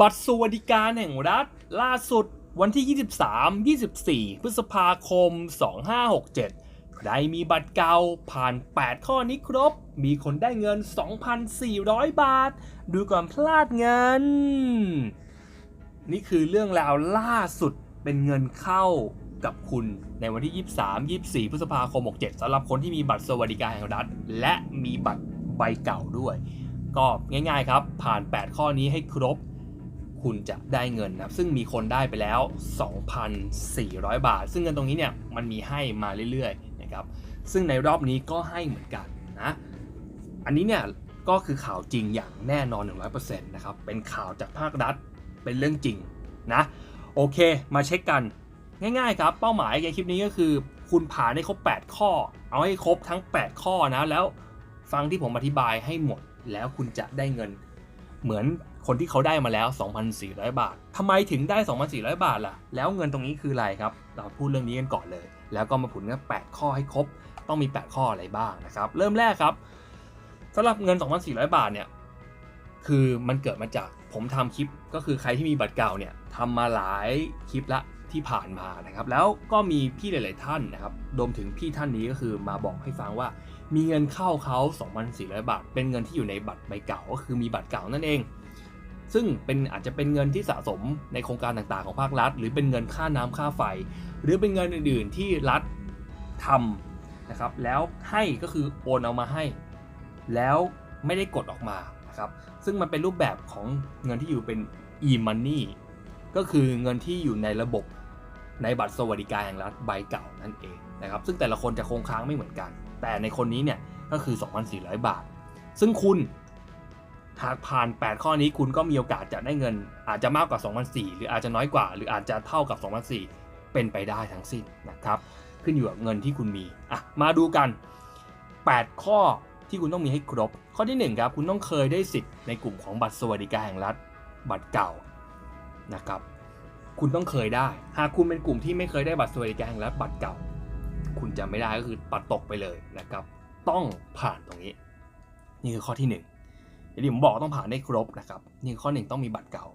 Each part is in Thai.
บัตรสวัสดิการแห่งรัฐ ล่าสุดวันที่ 23 24 พฤษภาคม 2567 ใครมีบัตรเก่าผ่าน 8 ข้อนี้ครบ มีคนได้เงิน 2,400 บาท ดูก่อนพลาดเงิน นี่คือเรื่องราวล่าสุดเป็นเงินเข้ากับคุณในวันที่ 23 24 พฤษภาคม 67 สำหรับคนที่มีบัตรสวัสดิการแห่งรัฐ และมีบัตรใบเก่าด้วย ก็ง่ายๆครับ ผ่าน 8 ข้อนี้ให้ครบ คุณจะได้เงินนะครับซึ่งมีคนได้ไปแล้ว 2,400 บาท ซึ่งเงินตรงนี้เนี่ยมันมีให้มาเรื่อยๆนะครับซึ่งในรอบนี้ก็ให้เหมือนกันนะอันนี้เนี่ยก็คือข่าวจริงอย่างแน่นอน 100%นะครับเป็นข่าวจากภาครัฐเป็นเรื่องจริงนะโอเคมาเช็คกันง่ายๆครับเป้าหมายในคลิปนี้ก็คือ คุณผ่านให้ครบ 8 ข้อ เอาให้ครบทั้ง 8 ข้อนะแล้วฟังที่ผมอธิบายให้หมดแล้วคุณจะได้เงินเหมือน คนที่เขาได้มาแล้ว 2,400 บาททำไมถึงได้ 2,400 บาทล่ะ แล้วเงินตรงนี้คืออะไรครับ เราพูดเรื่องนี้กันก่อนเลย แล้วก็มาผุนกัน8ข้อให้ครบ ต้องมี 8 ข้ออะไรบ้างนะครับ เริ่มแรกครับสำหรับเงิน 2,400 บาทเนี่ย คือมันเกิดมาจากผมทำคลิป ก็คือใครที่มีบัตรเก่าเนี่ยทำมาหลายคลิปละที่ผ่านมานะครับ แล้วก็มีพี่หลาย ๆ ท่านนะครับรวมถึงพี่ท่านนี้ก็คือมาบอกให้ฟังว่า มีเงินเข้าเขา 2,400 บาท เป็นเงินที่อยู่ในบัตรใบเก่า ก็คือมีบัตรเก่านั่นเอง ซึ่งเป็นอาจจะเป็นเงินที่สะสมในโครงการต่างๆของภาครัฐ หรือเป็นเงินค่าน้ำค่าไฟ หรือเป็นเงินอื่นๆที่รัฐทำนะครับ แล้วให้ก็คือโอนเอามาให้ แล้วไม่ได้กดออกมานะครับ ซึ่งมันเป็นรูปแบบของเงินที่อยู่เป็น e-money ก็คือเงินที่อยู่ในระบบในบัตรสวัสดิการแห่งรัฐใบเก่านั่นเองนะครับ ซึ่งแต่ละคนจะคงค้างไม่เหมือนกัน แต่ในคนนี้เนี่ยก็คือ 2,400 บาท ซึ่งคุณ หากผ่าน 8 ข้อนี้คุณก็มีโอกาสจะได้เงิน อาจจะมากกว่า2,400หรืออาจจะน้อยกว่า หรืออาจจะเท่ากับ2,400เป็นไปได้ทั้งสิ้นนะครับ ขึ้นอยู่กับเงินที่คุณมีอะมาดูกัน 8 ข้อที่คุณต้องมีให้ครบ ข้อที่ 1 ครับ คุณต้องเคยได้สิทธิ์ในกลุ่มของบัตรสวัสดิการแห่งรัฐ บัตรเก่านะครับ คุณต้องเคยได้ หากคุณเป็นกลุ่มที่ไม่เคยได้บัตรสวัสดิการแห่งรัฐบัตรเก่า คุณจะไม่ได้ก็คือปัดตกไปเลยนะครับ ต้องผ่านตรงนี้ นี่คือข้อที่1นึ่ง อย่างที่ผมบอกต้องผ่านได้ครบนะครับนี่คือข้อหนึ่งต้องมีบัตรเก่า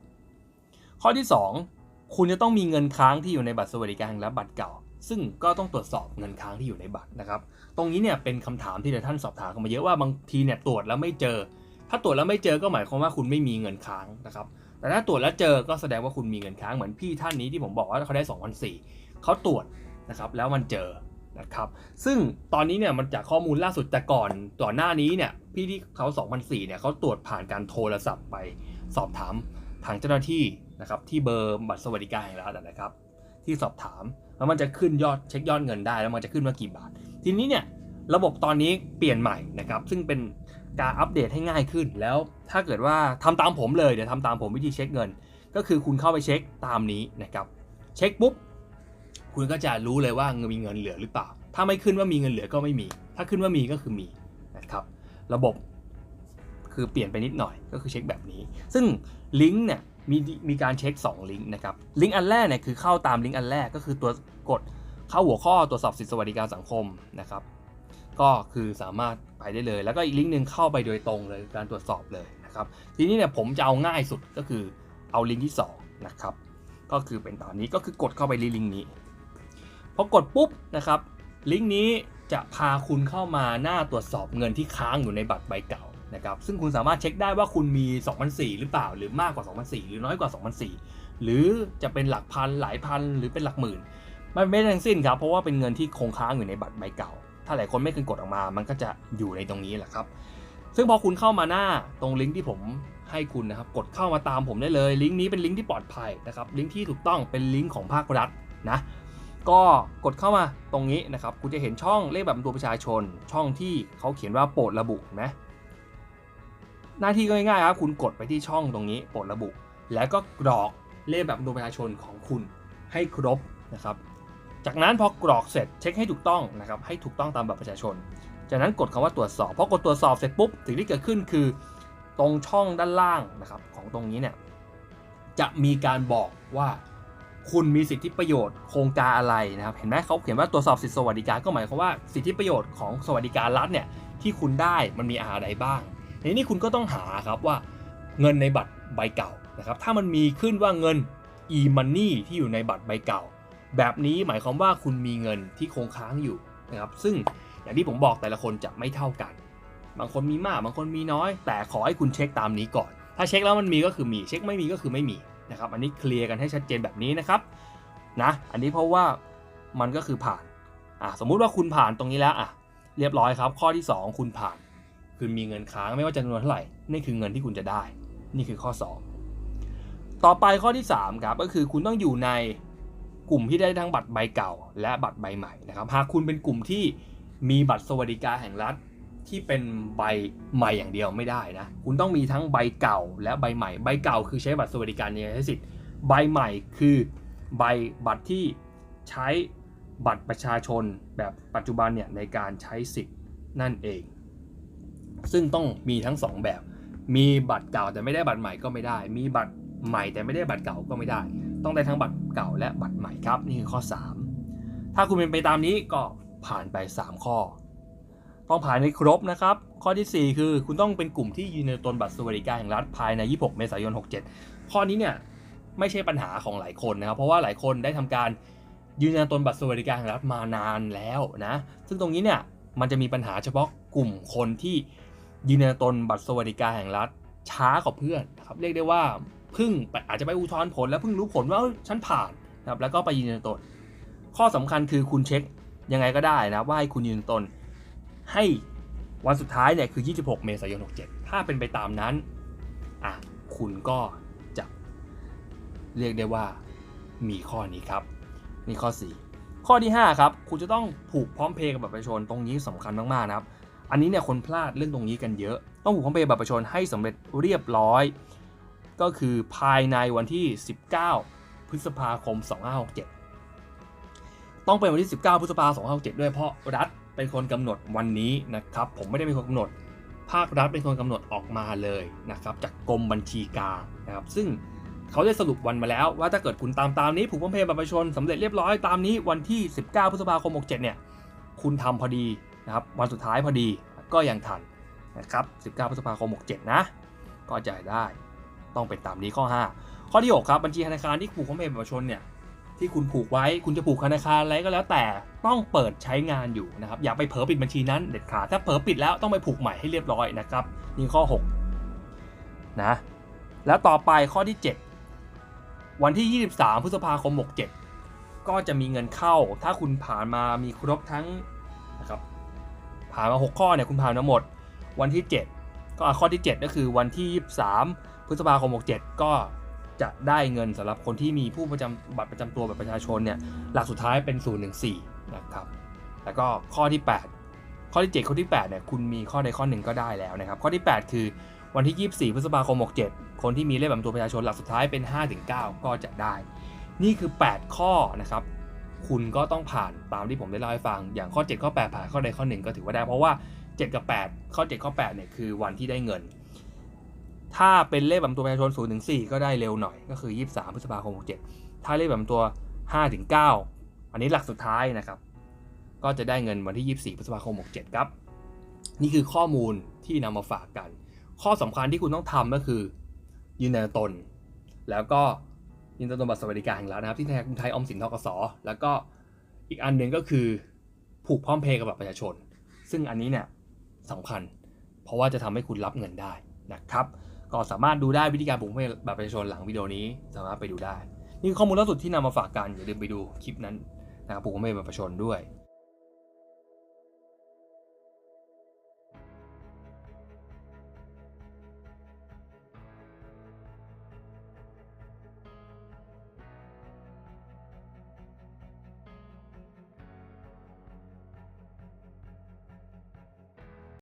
ข้อที่ 2 คุณจะต้องมีเงินค้างที่อยู่ในบัตรสวัสดิการแห่งรัฐบัตรเก่า ซึ่งก็ต้องตรวจสอบเงินค้างที่อยู่ในบัตรนะครับ ตรงนี้เนี่ยเป็นคำถามที่หลายท่านสอบถามกันมาเยอะว่าบางทีเนี่ยตรวจแล้วไม่เจอ ถ้าตรวจแล้วไม่เจอก็หมายความว่าคุณไม่มีเงินค้างนะครับแต่ถ้าตรวจแล้วเจอก็แสดงว่าคุณมีเงินค้างเหมือนพี่ท่านนี้ที่ผมบอกว่าเขาได้2 0 0 4เขาตรวจนะครับแล้วมันเจอ นะครับซึ่งตอนนี้เนี่ยมันจากข้อมูลล่าสุดแต่ก่อนต่อนหน้านี้เนี่ยพี่ที่เขา2004เนี่ยเขาตรวจผ่านการโทรศัพท์ไปสอบถามทางเจ้าหน้าที่นะครับที่เบอร์บัตรสวัสดิการแห่งรัฐนะครับที่สอบถามแล้วมันจะขึ้นยอดเช็คยอดเงินได้แล้วมันจะขึ้นว่ากี่บาท ทีนี้เนี่ยระบบตอนนี้เปลี่ยนใหม่นะครับซึ่งเป็นการอัปเดตให้ง่ายขึ้น แล้วถ้าเกิดว่าทำตามผมเลยเดี๋ยวทำตามผมวิธีเช็คเงิน ก็คือคุณเข้าไปเช็คตามนี้นะครับเช็คปุ๊บ คุณก็จะรู้เลยว่าเงินมีเงินเหลือหรือเปล่า ถ้าไม่ขึ้นว่ามีเงินเหลือก็ไม่มี ถ้าขึ้นว่ามีก็คือมีนะครับ ระบบคือเปลี่ยนไปนิดหน่อยก็คือเช็คแบบนี้ ซึ่งลิงก์เนี่ยมีมีการเช็ค 2 ลิงก์นะครับ ลิงก์อันแรกเนี่ยคือเข้าตามลิงก์อันแรกก็คือตัวกดเข้าหัวข้อตรวจสอบสิทธิสวัสดิการสังคมนะครับ ก็คือสามารถไปได้เลย แล้วก็อีกลิงก์หนึ่งเข้าไปโดยตรงเลยการตรวจสอบเลยนะครับ ทีนี้เนี่ยผมจะเอาง่ายสุดก็คือเอาลิงก์ที่2นะครับ ก็คือเป็นตอนนี้ก็คือกดเข้าไปลิงก์นี้ พอกดปุ๊บนะครับลิงก์นี้จะพาคุณเข้ามาหน้าตรวจสอบเงินที่ค้างอยู่ในบัตรใบเก่านะครับซึ่งคุณสามารถเช็คได้ว่าคุณมี 2,004 หรือเปล่า หรือมากกว่า 2,004 หรือน้อยกว่า 2,004 หรือจะเป็นหลักพันหลายพันหรือเป็นหลักหมื่น มันไม่ได้ทั้งสิ้นครับ เพราะว่าเป็นเงินที่คงค้างอยู่ในบัตรใบเก่า ถ้าหลายคนไม่เคยกดออกมา มันก็จะอยู่ในตรงนี้แหละครับ ซึ่งพอคุณเข้ามาหน้าตรงลิงก์ที่ผมให้คุณนะครับ กดเข้ามาตามผมได้เลย ลิงก์นี้เป็นลิงก์ที่ปลอดภัยนะครับ ลิงก์ที่ถูกต้องเป็นลิงก์ของภาครัฐนะ ก็กดเข้ามาตรงนี้นะครับ คุณจะเห็นช่องเลขแบบตัวประชาชน ช่องที่เขาเขียนว่าโปรดระบุนไหมหน้าที่ก็ง่ายๆครับ คุณกดไปที่ช่องตรงนี้โปรดระบุ แล้วก็กรอกเลขแบบตัวประชาชนของคุณให้ครบนะครับ จากนั้นพอกรอกเสร็จเช็คให้ถูกต้องนะครับ ให้ถูกต้องตามบัตรประชาชน จากนั้นกดคำว่าตรวจสอบพอกดตรวจสอบเสร็จปุ๊บสิ่งที่เกิดขึ้นคือ ตรงช่องด้านล่างนะครับของตรงนี้เนี่ยจะมีการบอกว่า คุณมีสิทธิประโยชน์โครงการอะไรนะครับ เห็นไหมเขาเขียนว่าตรวจสอบสิทธิสวัสดิการก็หมายความว่าสิทธิประโยชน์ของสวัสดิการรัฐเนี่ยที่คุณได้มันมีอะไรบ้างในนี้คุณก็ต้องหาครับว่าเงินในบัตรใบเก่านะครับ ถ้ามันมีขึ้นว่าเงิน e-money ที่อยู่ในบัตรใบเก่า แบบนี้หมายความว่าคุณมีเงินที่คงค้างอยู่นะครับ ซึ่งอย่างที่ผมบอกแต่ละคนจะไม่เท่ากัน บางคนมีมากบางคนมีน้อย แต่ขอให้คุณเช็คตามนี้ก่อน ถ้าเช็คแล้วมันมีก็คือมี เช็คไม่มีก็คือไม่มี นะครับอันนี้เคลียร์กันให้ชัดเจนแบบนี้นะครับนะอันนี้เพราะว่ามันก็คือผ่านอะสมมุติว่าคุณผ่านตรงนี้แล้วอะเรียบร้อยครับ ข้อที่ 2 คุณผ่านคือมีเงินค้างไม่ว่าจะจำนวนเท่าไหร่นี่คือเงินที่คุณจะได้ นี่คือข้อ 2 ต่อไปข้อที่3ครับก็คือคุณต้องอยู่ในกลุ่มที่ได้ทั้งบัตรใบเก่า และบัตรใบใหม่นะครับหากคุณเป็นกลุ่มที่มีบัตรสวัสดิการแห่งรัฐ ที่เป็นใบใหม่อย่างเดียวไม่ได้นะ คุณต้องมีทั้งใบเก่าและใบใหม่ ใบเก่าคือใช้บัตรสวัสดิการในใช้สิทธิ์ ใบใหม่คือใบบัตรที่ใช้บัตรประชาชนแบบปัจจุบันเนี่ยในการใช้สิทธิ์นั่นเอง ซึ่งต้องมีทั้งสองแบบ มีบัตรเก่าแต่ไม่ได้บัตรใหม่ก็ไม่ได้ มีบัตรใหม่แต่ไม่ได้บัตรเก่าก็ไม่ได้ ต้องได้ทั้งบัตรเก่าและบัตรใหม่ครับ นี่คือข้อ 3 ถ้าคุณเป็นไปตามนี้ก็ผ่านไป 3 ข้อ ต้องผ่านให้ครบนะครับ ข้อทีสี่ 4 คือคุณต้องเป็นกลุ่มที่ยืนในตนบัตรสวัสดิการแห่งรัฐภายใน 26 เมษายน 67 ข้อนี้เนี่ยไม่ใช่ปัญหาของหลายคนนะครับ เพราะว่าหลายคนได้ทำการยืนยันตนบัตรสวัสดิการแห่งรัฐมานานแล้วนะ ซึ่งตรงนี้เนี่ยมันจะมีปัญหาเฉพาะกลุ่มคนที่ยืนยันตนบัตรสวัสดิการแห่งรัฐช้ากว่าเพื่อนนะครับ เรียกได้ว่าเพิ่งอาจจะไปอุทธรณ์ผลแล้วเพิ่งรู้ผลว่าฉันผ่านนะครับแล้วก็ไปยืนยันตน ข้อสำคัญคือคุณเช็คยังไงก็ได้นะว่าให้คุณยืนยันตน ให้วันสุดท้ายเนี่ยคือ 26 เมษายน 67 ถ้าเป็นไปตามนั้นอะคุณก็จะเรียกได้ว่ามีข้อนี้ครับ นี่ข้อ 4 ข้อที่ 5 ครับ คุณจะต้องผูกพร้อมเพย์กับบัตรประชาชนตรงนี้สำคัญมาก ๆ นะครับ อันนี้เนี่ยคนพลาดเรื่องตรงนี้กันเยอะ ต้องผูกพร้อมเพย์บัตรประชาชนให้สำเร็จเรียบร้อย ก็คือภายในวันที่ 19 พฤษภาคม 2567 ต้องเป็นวันที่ 19 พฤษภาคม 2567 ด้วยเพราะรัฐ เป็นคนกำหนดวันนี้นะครับ ผมไม่ได้เป็นคนกำหนด ภาครัฐเป็นคนกำหนดออกมาเลยนะครับ จากกรมบัญชีกลางนะครับ ซึ่งเขาได้สรุปวันมาแล้ว ว่าถ้าเกิดคุณตามตามนี้ผูกพร้อมเพย์บัตรประชาชนสำเร็จเรียบร้อยตามนี้วันที่ 19 พฤษภาคม 67 เนี่ย คุณทำพอดีนะครับ วันสุดท้ายพอดีก็ยังทันนะครับ 19 พฤษภาคม 67 นะ ก็จ่ายได้ต้องเป็นตามนี้ข้อ 5 ข้อที่ 6 ครับบัญชีธนาคารที่ผูกพร้อมเพย์บัตรประชาชนเนี่ย ที่คุณผูกไว้คุณจะผูกธนาคารอะไรก็แล้วแต่ต้องเปิดใช้งานอยู่นะครับอย่าไปเผลอปิดบัญชีนั้นเด็ดขาดถ้าเผลอปิดแล้วต้องไปผูกใหม่ให้เรียบร้อยนะครับนี่ข้อ6นะแล้วต่อไปข้อที่ 7 วันที่ 23 พฤษภาคม 67 ก็จะมีเงินเข้า ถ้าคุณผ่านมามีครบทั้งนะครับผ่านมา 6 ข้อเนี่ยคุณผ่านมาหมด วันที่ 7 ก็ข้อที่ 7 ก็คือวันที่ 23 พฤษภาคม 67 ก็ จะได้เงินสำหรับคนที่มีผู้ประจำบัตรประจำตัวแบบประชาชนเนี่ยหลักสุดท้ายเป็น 014 นะครับ แล้วก็ข้อที่ 8 ข้อที่ 7 ข้อที่8เนี่ยคุณมีข้อใดข้อหนึ่งก็ได้แล้วนะครับ ข้อที่ 8 คือวันที่ 24 พฤษภาคม 67 คนที่มีเลขบัตรประจำตัวประชาชนหลักสุดท้ายเป็น 5-9 ก็จะได้ นี่คือ 8 ข้อนะครับ คุณก็ต้องผ่านตามที่ผมได้เล่าให้ฟัง อย่างข้อ 7 ข้อ 8 ผ่านข้อใดข้อหนึ่งก็ถือว่าได้ เพราะว่า 7 กับ 8 ข้อ 7 ข้อ 8 เนี่ยคือวันที่ได้เงิน ถ้าเป็นเลขบัตรตัวประชาชน0ถึง4ก็ได้เร็วหน่อยก็คือ 23 พฤษภาคม 67 ถ้าเลขบัตรตัว5ถึง9อันนี้หลักสุดท้ายนะครับ ก็จะได้เงินวันที่ 24 พฤษภาคม 67 ครับ นี่คือข้อมูลที่นำมาฝากกัน ข้อสำคัญที่คุณต้องทำก็คือ ยืนยันตน แล้วก็ยืนยันตนบัตรสวัสดิการแห่งรัฐนะครับที่ธนาคารกรุงไทยออมสินทกสแล้วก็อีกอันหนึ่งก็คือผูกพร้อมเพย์กับบัตรประชาชน ซึ่งอันนี้เนี่ยสำคัญ เพราะว่าจะทำให้คุณรับเงินได้นะครับ ก็สามารถดูได้วิธีการผูกพร้อมเพย์บัตรประชาชนหลังวิดีโอนี้สามารถไปดูได้ นี่คือข้อมูลล่าสุดที่นำมาฝากกันอย่าลืมไปดูคลิปนั้นนะครับผูกพร้อมเพย์บัตรประชาชนด้วย